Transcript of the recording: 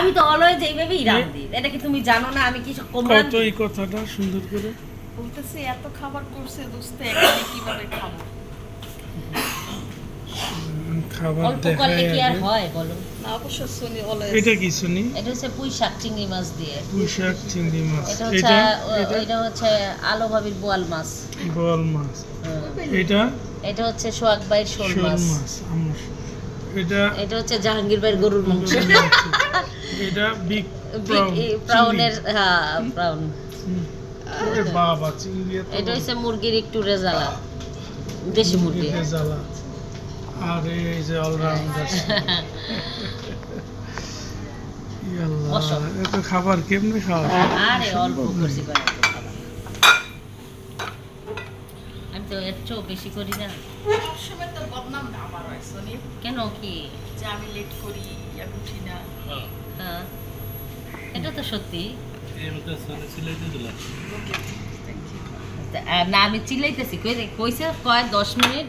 আমি তো অলওয়েজ এইভাবেই রান্ধি এটা কি তুমি জানো না? আমি কি কম কত এই কথাটা সুন্দর করে। বলতেছে এত খাবার করছে দোস্ত একদিনে কীভাবে খাব? খাবার অল্প করলে দেখাই কি আর হয় বলো? না অবশ্য শুনি অলওয়েজ এটা কি শুনি? এটা হচ্ছে পুঁই শাক চিংড়ি মাছ দিয়ে। পুঁই শাক চিংড়ি মাছ। এটা হচ্ছে এটা? এটা? হচ্ছে আলো ভাবির বোয়াল মাছ। বল মাছ। এটা? এটা হচ্ছে সোহাগ ভাইয়ের শোল মাছ। মাছ আমার এটা? এটা হচ্ছে জাহাঙ্গীর ভাইয়ের গরুর মাংস। এটা বিগ প্রাউনের হ্যাঁ প্রাউন বাবা চিংড়ি এটা হচ্ছে মুরগির একটু রেজালা দেশি মুরগি। জ্বালা আর এই যে অলরাউন্ডার এত খাবার কেমনে খাওয়া আরে অল্প করছি আমি তো এর চেয়েও বেশি করি না। সবসময় তো বদনাম আমার হয় কেন কি? যে আমি লেট করি আমি এটা তো সত্যি। আহ, না আমি চিল্লাইতেছি। কইছে কয় দশ মিনিট